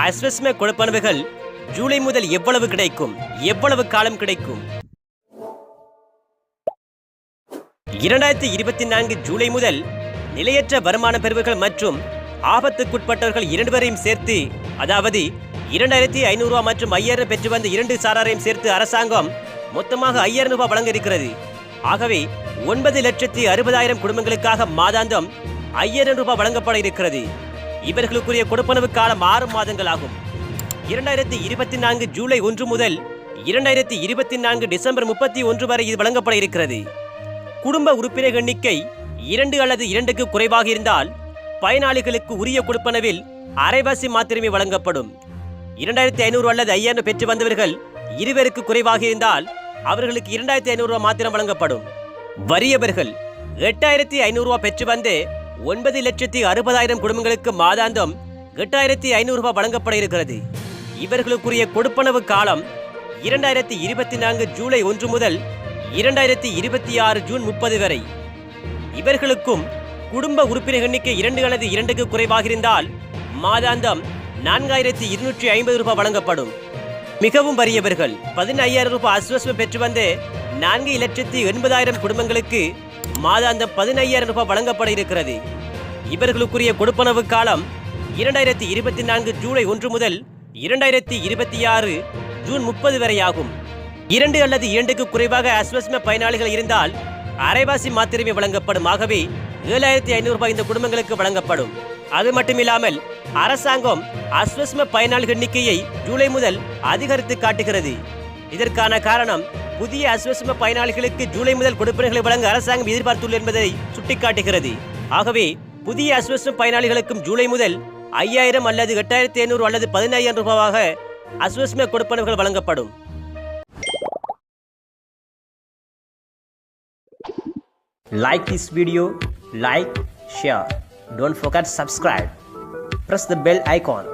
அஸ்வஸ்ம கொடுப்பனவுகள் ஜூலை முதல் எவ்வளவு கிடைக்கும்? எவ்வளவு காலம் கிடைக்கும்? இரண்டாயிரத்தி இருபத்தி நான்கு ஜூலை முதல் நிலையற்ற வருமான பெறுவுகள் மற்றும் ஆபத்துக்குட்பட்டவர்கள் இரண்டு பேரையும் சேர்த்து அதாவது இரண்டாயிரத்தி ஐநூறு ரூபாய் மற்றும் ஐயாயிரம் பெற்று வந்த இரண்டு சாராரையும் சேர்த்து அரசாங்கம் மொத்தமாக ஐயாயிரம் ரூபாய் வழங்க இருக்கிறது ஆகவே ஒன்பது லட்சத்தி அறுபதாயிரம் குடும்பங்களுக்காக மாதாந்தம் ஐயாயிரம் ரூபாய் வழங்கப்பட இருக்கிறது. இவர்களுக்குரிய கொடுப்பனவு காலம் ஆறு மாதங்கள் ஆகும் இரண்டாயிரத்தி இருபத்தி நான்கு ஜூலை ஒன்று முதல் இரண்டாயிரத்தி இருபத்தி நான்கு டிசம்பர் முப்பத்தி ஒன்று வரை இது வழங்கப்பட இருக்கிறது. குடும்ப உறுப்பினர் எண்ணிக்கை இரண்டு அல்லது இரண்டுக்கு குறைவாக இருந்தால் பயனாளிகளுக்கு உரிய கொடுப்பனவில் அரைவாசி மாத்திரமே வழங்கப்படும். இரண்டாயிரத்தி ஐநூறு அல்லது ஐயாயிரம் பெற்று வந்தவர்கள் இருவருக்கு குறைவாக இருந்தால் அவர்களுக்கு இரண்டாயிரத்தி ஐநூறு ரூபாய் மாத்திரம் வழங்கப்படும். வறியவர்கள் எட்டாயிரத்தி ஐநூறு ரூபாய் பெற்று வந்து ஒன்பது லட்சத்தி அறுபதாயிரம் குடும்பங்களுக்கு மாதாந்தம் எட்டாயிரத்தி ஐநூறு ரூபாய் வழங்கப்பட இருக்கிறது. இவர்களுக்குரிய கொடுப்பனவு காலம் இரண்டாயிரத்தி இருபத்தி நான்கு ஜூலை ஒன்று முதல் இரண்டாயிரத்தி இருபத்தி ஆறு ஜூன் முப்பது வரை. இவர்களுக்கும் குடும்ப உறுப்பினர் எண்ணிக்கை இரண்டு அல்லது இரண்டுக்கு குறைவாக இருந்தால் மாதாந்தம் நான்காயிரத்தி இருநூற்றி ஐம்பது ரூபாய் வழங்கப்படும். மிகவும் வறியவர்கள் பதினையாயிரம் ரூபாய் அஸ்வஸ்மம் பெற்று வந்து நான்கு லட்சத்தி எண்பதாயிரம் குடும்பங்களுக்கு மாதாந்தம் பதினையாயிரம் ரூபாய் வழங்கப்பட இருக்கிறது. இவர்களுக்குரிய கொடுப்பனவு காலம் இரண்டாயிரத்தி இருபத்தி நான்கு ஜூலை ஒன்று முதல் இரண்டாயிரத்தி இருபத்தி ஆறு ஜூன் முப்பது வரை ஆகும். இரண்டு அல்லது இரண்டுக்கு குறைவாக அஸ்வஸ்ம பயனாளிகள் இருந்தால் அரைவாசி மாத்திரமே வழங்கப்படும். ஆகவே ஏழாயிரத்தி ஐநூறு ரூபாய் இந்த குடும்பங்களுக்கு வழங்கப்படும். அது மட்டுமில்லாமல் அரசாங்கம் அஸ்வஸ்ம பயனாளிகள் எண்ணிக்கையை ஜூலை முதல் அதிகரித்து காட்டுகிறது. இதற்கான காரணம் புதிய அஸ்வஸ்ம பயனாளிகளுக்கு ஜூலை முதல் கொடுப்பனர்களை வழங்க அரசாங்கம் எதிர்பார்த்துள்ளது என்பதை சுட்டிக்காட்டுகிறது. ஆகவே புதிய அஸ்வஸ்ம பயனாளிகளுக்கும் ஜூலை முதல் ஐயாயிரம் அல்லது எட்டாயிரத்தி ஐநூறு அல்லது பதினையாயிரம் ரூபாவாக அஸ்வஸ்ம கொடுப்பனர்கள் வழங்கப்படும். Like this video like share. Don't forget subscribe. Press the bell icon.